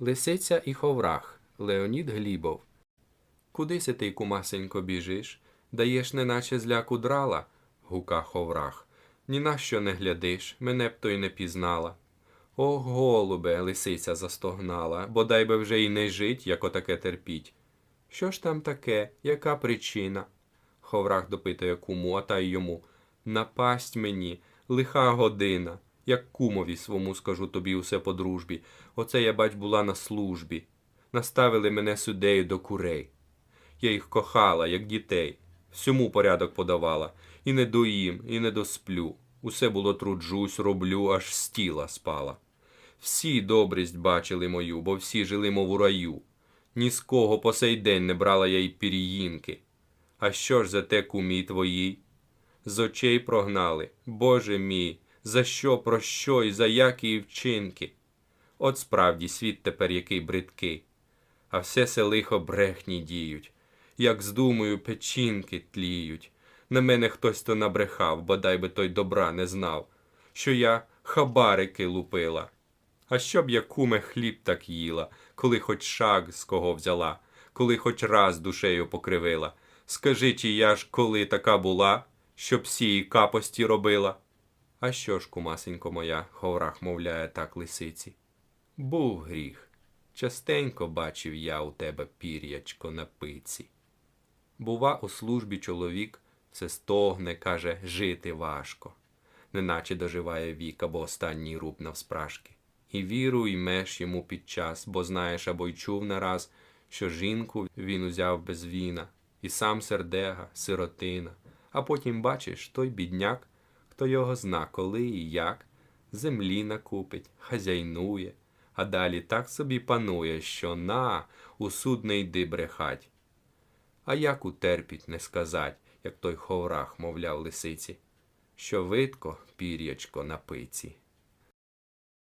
Лисиця і ховрах Леонід Глібов. Куди си ти, кумасенько, біжиш? Даєш, неначе зляку драла? гука ховрах. Ні на що не глядиш, мене б то й не пізнала. О, голубе, лисиця застогнала, бодай би вже й не жить, як отаке терпіть. Що ж там таке? Яка причина? Ховрах допитує куму, а та й йому. Напасть мені, лиха година. Як кумові свому скажу тобі усе по дружбі. Оце я, бач, була на службі. Наставили мене судею до курей. Я їх кохала, як дітей, всьому порядок подавала, і не доїм, і не досплю. Усе було труджусь, роблю, аж з тіла спала. Всі добрість бачили мою, бо всі жили, мов у раю. Ні з кого по сей день не брала я й пір'їнки. А що ж за те кумі твоїй? З очей прогнали, Боже мій, за що, про що і за які вчинки? От справді світ тепер який бридкий, а все се лихо брехні діють, як здумаю, печінки тліють. На мене хтось то набрехав, бодай би той добра не знав, що я хабарики лупила. А щоб я куме хліб так їла, коли хоч шаг з кого взяла, коли хоч раз душею покривила. Скажи, чи я ж коли така була, щоб сії капості робила? А що ж, кумасенько моя, ховрах мовляє так лисиці? Був гріх. Частенько бачив я у тебе пір'ячко на пиці. Бува, у службі чоловік все стогне, каже, жити важко, неначе доживає вік або останній руб навспрашки. І віру ймеш йому під час, бо знаєш або й чув нараз, що жінку він узяв без віна, і сам сердега, сиротина, а потім бачиш той бідняк, хто його зна, коли і як, землі накупить, хазяйнує, а далі так собі панує, що на, у суд не йди брехать. А як утерпіть не сказать, як той ховрах, мовляв лисиці, що видко пір'ячко на пиці.